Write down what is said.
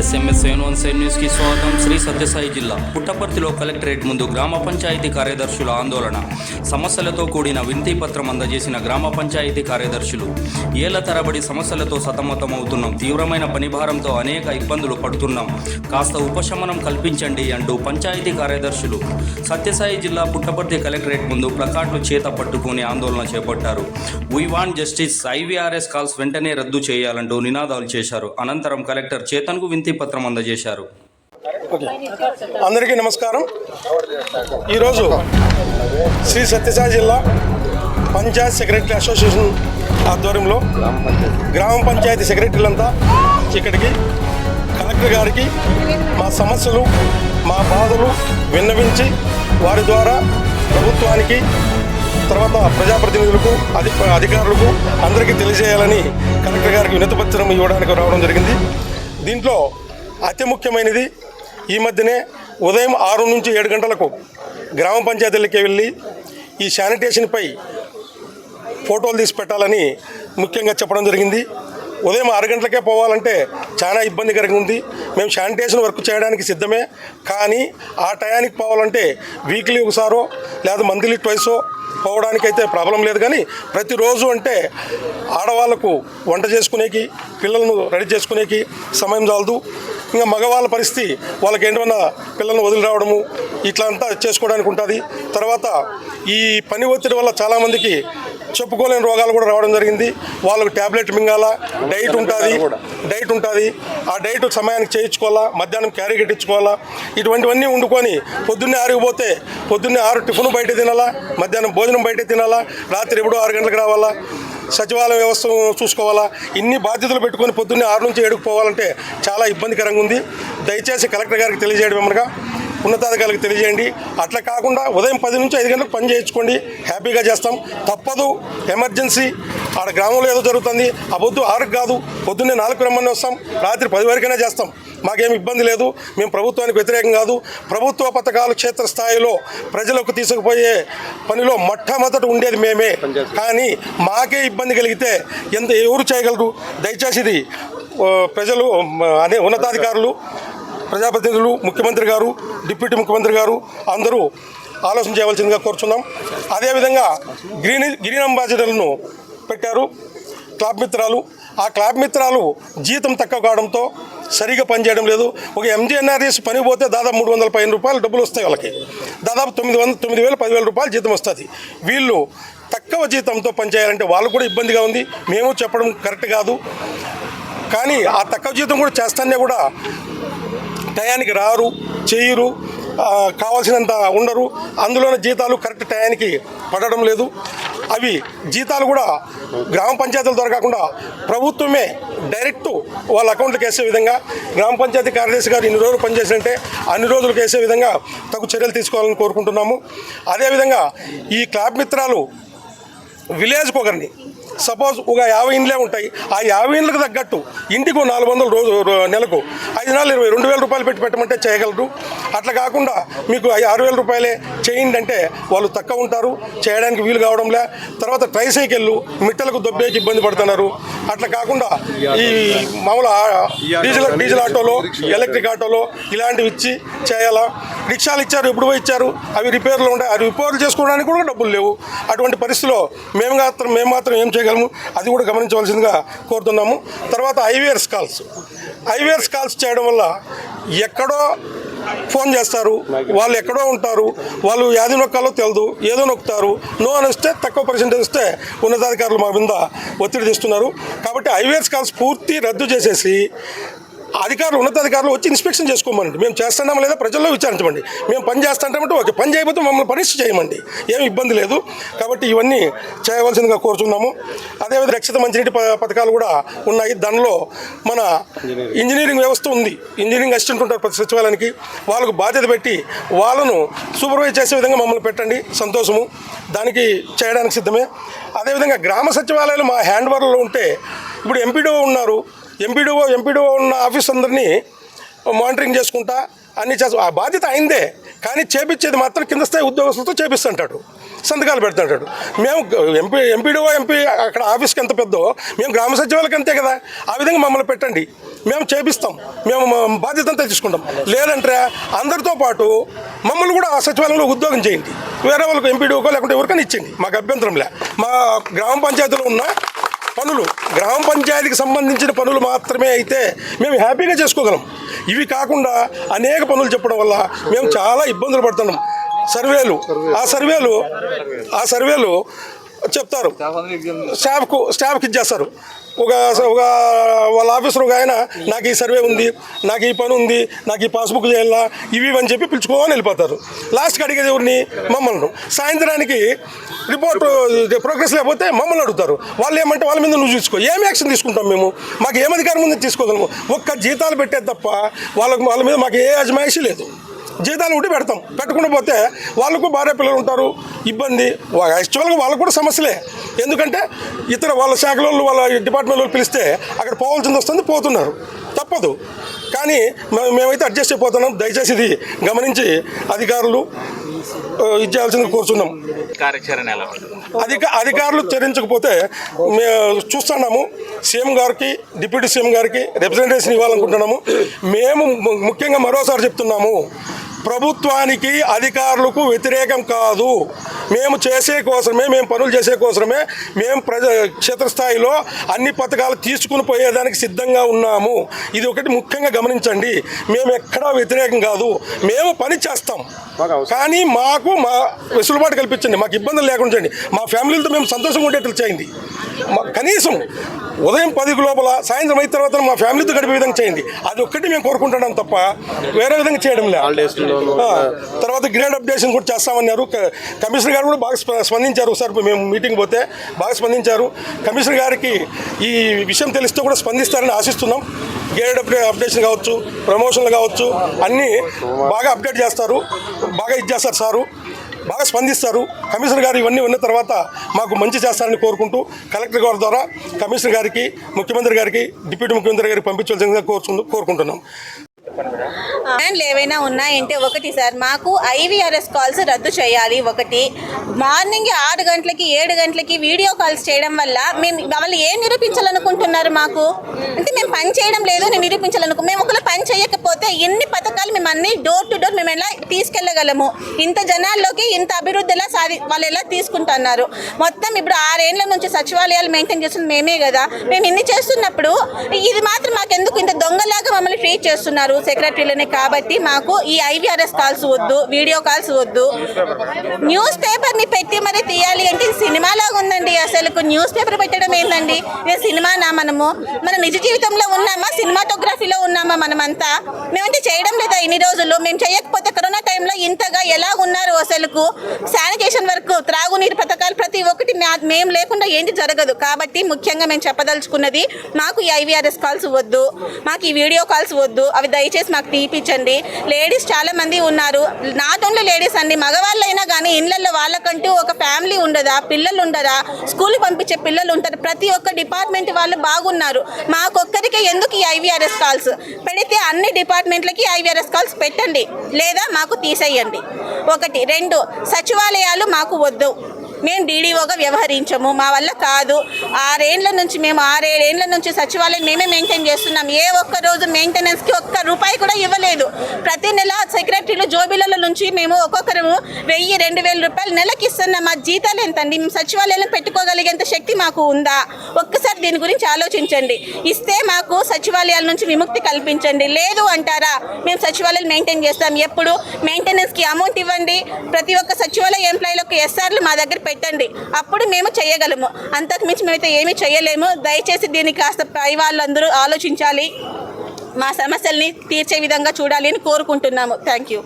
SMS seven seven న్యూస్కి స్వాగతం. శ్రీ సత్యసాయి జిల్లా పుట్టపర్తిలో కలెక్టరేట్ ముందు గ్రామ పంచాయతీ కార్యదర్శుల ఆందోళన. సమస్యలతో కూడిన వింతి పత్రం అందజేసిన గ్రామ పంచాయతీ కార్యదర్శులు ఏళ్ళ తరబడి సమస్యలతో సతమతమవుతున్నాం. తీవ్రమైన పనిభారంతో అనేక ఇబ్బందులు పడుతున్నాం. కాస్త ఉపశమనం కల్పించండి అంటూ పంచాయతీ కార్యదర్శులు సత్యసాయి జిల్లా పుట్టపర్తి కలెక్టరేట్ ముందు ప్లకార్డులు చేత పట్టుకుని ఆందోళన చేపట్టారు. We want justice IVRS calls వెంటనే రద్దు చేయాలంటూ నినాదాలు చేశారు. అనంతరం కలెక్టర్ చేతన్కు వినతి పత్రం అందజేశారు. ఓకే. అందరికీ నమస్కారం. ఈరోజు శ్రీ సత్యసాయి జిల్లా పంచాయత్ సెక్రటరీ అసోసియేషన్ ఆధ్వర్యంలో గ్రామ పంచాయతీ సెక్రటరీలంతా ఇక్కడికి కలెక్టర్ గారికి మా సమస్యలు మా బాధలు విన్నవించి వారి ద్వారా ప్రభుత్వానికి తర్వాత ప్రజాప్రతినిధులకు అధి అధికారులకు అందరికీ తెలియజేయాలని కలెక్టర్ గారికి వినతిపత్రం ఇవ్వడానికి రావడం జరిగింది. దీంట్లో అతి ముఖ్యమైనది ఈ మధ్యనే ఉదయం ఆరు నుంచి ఏడు గంటలకు గ్రామ పంచాయతీలకి వెళ్ళి ఈ శానిటేషన్పై ఫోటోలు తీసి పెట్టాలని ముఖ్యంగా చెప్పడం జరిగింది. ఉదయం ఆరు గంటలకే పోవాలంటే చాలా ఇబ్బందికరంగా ఉంది. మేము శానిటేషన్ వర్క్ చేయడానికి సిద్ధమే. కానీ ఆ టయానికి పోవాలంటే వీక్లీ ఒకసారో లేదా మంత్లీ ట్వైసో పోవడానికి అయితే ప్రాబ్లం లేదు. కానీ ప్రతిరోజు అంటే ఆడవాళ్ళకు వంట చేసుకునేకి పిల్లలను రెడీ చేసుకునేకి సమయం చాలదు. ఇంకా మగవాళ్ళ పరిస్థితి వాళ్ళకి ఏంటన్నా పిల్లలను వదిలి రావడము ఇట్లా అంతా చేసుకోవడానికి ఉంటుంది. తర్వాత ఈ పని ఒత్తిడి వల్ల చాలామందికి చెప్పుకోలేని రోగాలు కూడా రావడం జరిగింది. వాళ్ళకు ట్యాబ్లెట్ మింగాల డైట్ ఉంటుంది డైట్ ఉంటుంది. ఆ డైట్ సమయానికి చేయించుకోవాలా మధ్యాహ్నం క్యారీ కట్టించుకోవాలా ఇటువంటివన్నీ వండుకొని పొద్దున్నే ఆరిగిపోతే పొద్దున్నే ఆరు టిఫిన్ బయట తినాలా మధ్యాహ్నం భోజనం బయట తినాలా రాత్రి ఎప్పుడో ఆరు గంటలకు రావాలా. సచివాలయ వ్యవస్థ చూసుకోవాలా? ఇన్ని బాధ్యతలు పెట్టుకొని పొద్దున్నే ఆరు నుంచి ఏడుకు పోవాలంటే చాలా ఇబ్బందికరంగా ఉంది. దయచేసి కలెక్టర్ గారికి తెలియజేయడం ఏమనగా ఉన్నతాధికారులకు తెలియజేయండి. అట్లా కాకుండా ఉదయం పది నుంచి ఐదు గంటలకు పని చేయించుకోండి. హ్యాపీగా చేస్తాం. తప్పదు. ఎమర్జెన్సీ. ఆడ గ్రామంలో ఏదో జరుగుతుంది. ఆ పొద్దు ఆరుకు కాదు. పొద్దున్నే నాలుగు రమ్మని వస్తాం. రాత్రి పది వరకైనా చేస్తాం. మాకేం ఇబ్బంది లేదు. మేము ప్రభుత్వానికి వ్యతిరేకం కాదు. ప్రభుత్వ పథకాలు క్షేత్రస్థాయిలో ప్రజలకు తీసుకుపోయే పనిలో మొట్టమొదట ఉండేది మేమే. కానీ మాకే ఇబ్బంది కలిగితే ఎంత ఎవరు చేయగలరు? దయచేసి ఇది ప్రజలు అనే ఉన్నతాధికారులు ప్రజాప్రతినిధులు ముఖ్యమంత్రి గారు డిప్యూటీ ముఖ్యమంత్రి గారు అందరూ ఆలోచన చేయవలసిందిగా కోరుచున్నాం. అదేవిధంగా గ్రీన్ గ్రీన్ అంబాసిడర్లను పెట్టారు. క్లాబ్ మిత్రాలు. ఆ క్లాబ్ మిత్రాలు జీతం తక్కువ కావడంతో సరిగా పనిచేయడం లేదు. ఒక ఎంజీఎన్ఆర్ఎస్ పని పోతే దాదాపు మూడు వందల పదిహేను రూపాయలు డబ్బులు వస్తాయి వాళ్ళకి. దాదాపు తొమ్మిది వందల తొమ్మిది వేల పదివేల రూపాయలు జీతం వస్తుంది. వీళ్ళు తక్కువ జీతంతో పనిచేయాలంటే వాళ్ళు కూడా ఇబ్బందిగా ఉంది. మేము చెప్పడం కరెక్ట్ కాదు. కానీ ఆ తక్కువ జీతం కూడా చేస్తానే కూడా టయానికి రారు. చేయరు కావాల్సినంత ఉండరు. అందులోనే జీతాలు కరెక్ట్ టయానికి పడడం లేదు. అవి జీతాలు కూడా గ్రామ పంచాయతీల ద్వారా కాకుండా ప్రభుత్వమే డైరెక్ట్ వాళ్ళ అకౌంట్లకు వేసే విధంగా గ్రామ పంచాయతీ కార్యదర్శి గారు ఇన్ని రోజులు పనిచేసినంటే అన్ని రోజులకు వేసే విధంగా తగు చర్యలు తీసుకోవాలని కోరుకుంటున్నాము. అదేవిధంగా ఈ క్లాబ్ మిత్రాలు విలేజ్కి ఒకరిని సపోజ్ ఒక యాభై ఇండ్లే ఉంటాయి. ఆ యాభై ఇండ్లకు తగ్గట్టు ఇంటికి నాలుగు వందలు రోజు నెలకు ఐదు ఇరవై రెండు వేల రూపాయలు పెట్టి పెట్టమంటే చేయగలరు. అట్లా కాకుండా మీకు ఆరు వేల రూపాయలే చేయండి అంటే వాళ్ళు తక్కువ ఉంటారు. చేయడానికి వీలు కావడంలే. తర్వాత ట్రైసైకిళ్ళు మిట్టలకు దొబ్బేకి ఇబ్బంది పడుతున్నారు. అట్లా కాకుండా ఈ మామూలు డీజిల్ డీజిల్ ఆటోలో ఎలక్ట్రిక్ ఆటోలో ఇలాంటివి ఇచ్చి చేయాలా? రిక్షాలు ఇచ్చారు ఎప్పుడు ఇచ్చారు? అవి రిపేర్లు ఉంటాయి అవి రిపేర్లు చేసుకోవడానికి కూడా డబ్బులు లేవు. అటువంటి పరిస్థితిలో మేము మాత్రం మేము మాత్రం ఏం చేయగలము? అది కూడా గమనించవలసిందిగా కోరుతున్నాము. తర్వాత ఐవేర్స్ కాల్స్ ఐవేర్స్ కాల్స్ చేయడం వల్ల ఎక్కడో ఫోన్ చేస్తారు వాళ్ళు ఎక్కడో ఉంటారు వాళ్ళు యాది నొక్కాలో తెలియదు ఏదో నొక్కుతారు. నో అని వస్తే తక్కువ పర్సెంటేజ్ వస్తే ఉన్నతాధికారులు మా మీద ఒత్తిడి తెస్తున్నారు. కాబట్టి హైవేస్ కాల్స్ పూర్తి రద్దు చేసేసి అధికారులు ఉన్నతాధికారులు వచ్చి ఇన్స్పెక్షన్ చేసుకోమండి మేము చేస్తున్నాం లేదా ప్రజల్లో విచారించమండి. మేము పని చేస్తామంటే ఓకే. పని చేయకపోతే మమ్మల్ని పరీక్ష చేయమండి. ఏమి ఇబ్బంది లేదు. కాబట్టి ఇవన్నీ చేయవలసిందిగా కోరుతున్నాము అదేవిధంగా రక్షిత మంచినీటి ప- పథకాలు కూడా ఉన్నాయి. దానిలో మన ఇంజనీరింగ్ వ్యవస్థ ఉంది. ఇంజనీరింగ్ అసిస్టెంట్ ఉంటారు ప్రతి సచివాలయానికి. వాళ్ళకు బాధ్యత పెట్టి వాళ్ళను సూపర్వైజ్ చేసే విధంగా మమ్మల్ని పెట్టండి. సంతోషము. దానికి చేయడానికి సిద్ధమే. అదేవిధంగా గ్రామ సచివాలయాలు మా హ్యాండ్ ఓవర్లో ఉంటే ఇప్పుడు ఎంపీడీఓ ఉన్నారు. ఎంపీడీఓ ఎంపీడీఓ ఉన్న ఆఫీస్ అందరినీ మానిటరింగ్ చేసుకుంటా అన్ని చేస్తా. ఆ బాధ్యత అయిందే కానీ చేపించేది మాత్రం కింద స్థాయి ఉద్యోగస్తులతో చేపిస్తుంటాడు. సంతకాలు పెడుతుంటాడు. మేము ఎంపీ ఎంపీడీఓ ఎంపీ అక్కడ ఆఫీస్కి ఎంత పెద్దో మేము గ్రామ సచివాలయకి అంతే కదా. ఆ విధంగా మమ్మల్ని పెట్టండి. మేము చేపిస్తాం. మేము బాధ్యత అంతా తీసుకుంటాం. లేదంటే అందరితో పాటు మమ్మల్ని కూడా ఆ సచివాలయంలో ఉద్యోగం చేయండి. వేరే వాళ్ళకి ఎంపీడీఓకో లేకుంటే ఎవరికైనా ఇచ్చేయండి. మాకు అభ్యంతరం లే. మా గ్రామ పంచాయతీలో ఉన్న పనులు గ్రామ పంచాయతీకి సంబంధించిన పనులు మాత్రమే అయితే మేము హ్యాపీగా చేసుకోగలం. ఇవి కాకుండా అనేక పనులు చెప్పడం వల్ల మేము చాలా ఇబ్బందులు పడుతున్నాం. సర్వేలు ఆ సర్వేలు ఆ సర్వేలు చెప్తారు. స్టాఫ్కు స్టాఫ్కి ఇచ్చేస్తారు. ఒక ఒక వాళ్ళ ఆఫీసర్ ఒక ఆయన నాకు ఈ సర్వే ఉంది నాకు ఈ పని ఉంది నాకు ఈ పాస్బుక్ చేయాలా ఇవి అని చెప్పి పిలుచుకోని వెళ్ళిపోతారు. లాస్ట్కి అడిగేది ఎవరిని? మమ్మల్ని. సాయంత్రానికి రిపోర్ట్ ప్రోగ్రెస్ లేకపోతే మమ్మల్ని అడుగుతారు. వాళ్ళు ఏమంటే వాళ్ళ మీద నువ్వు చూసుకో. ఏం యాక్షన్ తీసుకుంటాం మేము? మాకు ఏం అధికారం ఉంది? తీసుకోగలము. ఒక్క జీతాలు పెట్టేది తప్ప వాళ్ళకు వాళ్ళ మీద మాకు ఏ అజమాయిషీ లేదు. జీతాలు ఉంటే పెడతాం. పెట్టకుండా పోతే వాళ్ళకు భార్య పిల్లలు ఉంటారు ఇబ్బంది. యాక్చువల్గా వాళ్ళకు కూడా సమస్యలే. ఎందుకంటే ఇతర వాళ్ళ శాఖల వాళ్ళు డిపార్ట్మెంట్ వాళ్ళు పిలిస్తే అక్కడ పోవాల్సింది వస్తుంది పోతున్నారు. తప్పదు. కానీ మేమైతే అడ్జస్ట్ అయిపోతున్నాం. దయచేసి ఇది గమనించి అధికారులు ఆ, ఇది చేయాల్సింది కోరుచున్నాం. కార్యాచరణ ఎలా ఉంటుంది? అధిక అధికారులు చరించకపోతే మేము చూస్తున్నాము. సీఎం గారికి డిప్యూటీ సీఎం గారికి రిప్రజెంటేషన్ ఇవ్వాలనుకుంటున్నాము. మేము ముఖ్యంగా మరోసారి చెప్తున్నాము. ప్రభుత్వానికి అధికారులకు వ్యతిరేకం కాదు. మేము చేసే కోసమే మేము పనులు చేసే కోసమే మేము ప్రజ క్షేత్రస్థాయిలో అన్ని పథకాలు తీసుకుని పోయేదానికి సిద్ధంగా ఉన్నాము. ఇది ఒకటి ముఖ్యంగా గమనించండి. మేము ఎక్కడా వ్యతిరేకం కాదు. మేము పని చేస్తాం. కానీ మాకు మా వెసులుబాటు కల్పించండి. మాకు ఇబ్బందులు లేకుండా మా ఫ్యామిలీలతో మేము సంతోషంగా ఉండేట్లు చేయండి. మా- కనీసం ఉదయం పదికి లోపల సాయంత్రం అయిన తర్వాత మా ఫ్యామిలీతో గడిపే విధంగా చేయండి. అది ఒక్కటి మేము కోరుకుంటున్నాం తప్ప వేరే విధంగా చేయడం లేదు. తర్వాత గ్రేడ్ అప్డేషన్ కూడా చేస్తామన్నారు. కమిషనర్ గారు కూడా బాగా స్ప- స్పందించారు ఒకసారి మేము మీటింగ్ పోతే బాగా స్పందించారు. కమిషనర్ గారికి ఈ విషయం తెలిస్తే కూడా స్పందిస్తారని ఆశిస్తున్నాం. గ్రేడ్ అప్డే అప్డేషన్ కావచ్చు ప్రమోషన్లు కావచ్చు అన్నీ బాగా అప్డేట్ చేస్తారు బాగా ఇది చేస్తారు సారు. బాగా స్పందిస్తారు. కమిషనర్ గారు ఇవన్నీ ఉన్న తర్వాత మాకు మంచి చేస్తారని కోరుకుంటూ కలెక్టర్ గారి ద్వారా కమిషనర్ గారికి ముఖ్యమంత్రి గారికి డిప్యూటీ ముఖ్యమంత్రి గారికి పంపించవలసిందిగా కోరుకుంటున్నాం. ప్లాన్లు ఏవైనా ఉన్నాయంటే ఒకటి సార్ మాకు ఐవీఆర్ఎస్ కాల్స్ రద్దు చేయాలి ఒకటి. మార్నింగ్ ఆరు గంటలకి ఏడు గంటలకి వీడియో కాల్స్ చేయడం వల్ల మేము వాళ్ళు ఏం నిరూపించాలనుకుంటున్నారు మాకు? అంటే మేము పని చేయడం లేదు నేను నిరూపించాలనుకో మేము ఒకవేళ పని లేకపోతే ఎన్ని పథకాలు మేము అన్ని డోర్ టు డోర్ మేము ఎలా తీసుకెళ్ళగలము? ఇంత జనాల్లోకి ఇంత అభివృద్ధి ఎలా సాధి వాళ్ళు ఎలా తీసుకుంటున్నారు? మొత్తం ఇప్పుడు ఆరేళ్ళ నుంచి సచివాలయాలు మెయింటైన్ చేస్తుంది మేమే కదా. మేము ఇన్ని చేస్తున్నప్పుడు ఇది మాత్రం మాకెందుకు ఇంత దొంగలాగా మమ్మల్ని ట్రీట్ చేస్తున్నారు? సెక్రటరీలని కాబట్టి మాకు ఈ ఐవీఆర్ఎస్ కాల్స్ వద్దు వీడియో కాల్స్ వద్దు. న్యూస్ పేపర్ని పెట్టి అసలు న్యూస్ పేపర్ పెట్టడం ఏంటండి ఇది సినిమానా మనము? మన నిజ జీవితంలో ఉన్నామా? సినిమాటోగ్రఫీలో ఉన్నామా మనమంతా? మేమంటే చేయడం లేదా ఇన్ని రోజులు? మేము చేయకపోతే టైంలో ఇంతగా ఎలా ఉన్నారు అసలుకు? శానిటేషన్ వర్క్ త్రాగునీరు పథకాలు ప్రతి ఒక్కటి మేము లేకుండా ఏంటి జరగదు. కాబట్టి ముఖ్యంగా మేము చెప్పదలుచుకున్నది మాకు ఈ ఐవీఆర్ఎస్ కాల్స్ వద్దు మాకు ఈ వీడియో కాల్స్ వద్దు అవి దయచేసి మాకు తీపిచ్చండి. లేడీస్ చాలా మంది ఉన్నారు. నాట్ ఓన్లీ లేడీస్ అండి మగవాళ్ళైనా కానీ ఇళ్ళల్లో వాళ్ళకంటూ ఒక ఫ్యామిలీ ఉండదా పిల్లలు ఉండరా స్కూల్ పంపించే పిల్లలు ఉంటారు. ప్రతి ఒక్క డిపార్ట్మెంట్ వాళ్ళు బాగున్నారు. మాకొక్కరికే ఎందుకు ఈ ఐవీఆర్ఎస్ కాల్స్? పెడితే అన్ని డిపార్ట్మెంట్లకి ఐవీఆర్ఎస్ కాల్స్ పెట్టండి. లేదా మాకు తీసేయండి. ఒకటి. రెండు. సచివాలయాలు మాకు వద్దు. మేము డీడీఓగా వ్యవహరించము మా వల్ల కాదు. ఆరేండ్ల నుంచి మేము ఆరేడేండ్ల నుంచి సచివాలయం మేమే మెయింటైన్ చేస్తున్నాం. ఏ ఒక్క రోజు మెయింటెనెన్స్కి ఒక్క రూపాయి కూడా ఇవ్వలేదు. ప్రతి నెల సెక్రటరీలు జోబీల నుంచి మేము ఒక్కొక్కరు వెయ్యి రెండు వేల రూపాయలు నెలకి ఇస్తున్నాం. మా జీతాలు ఎంతండి? సచివాలయంలో పెట్టుకోగలిగేంత శక్తి మాకు ఉందా? ఒక్కసారి దీని గురించి ఆలోచించండి. ఇస్తే మాకు సచివాలయాల నుంచి విముక్తి కల్పించండి. లేదు అంటారా? మేము సచివాలయాలు మెయింటైన్ చేస్తాం. ఎప్పుడు? మెయింటెనెన్స్కి అమౌంట్ ఇవ్వండి. ప్రతి ఒక్క సచివాలయ ఎంప్లాయీలకు ఎస్ఆర్లు మా దగ్గర పెట్టండి. అప్పుడు మేము చేయగలము. అంతకు మించి మేమైతే ఏమీ చేయలేము. దయచేసి దీన్ని కాస్త పై వాళ్ళందరూ ఆలోచించాలి. మా సమస్యల్ని తీర్చే విధంగా చూడాలి అని కోరుకుంటున్నాము. Thank you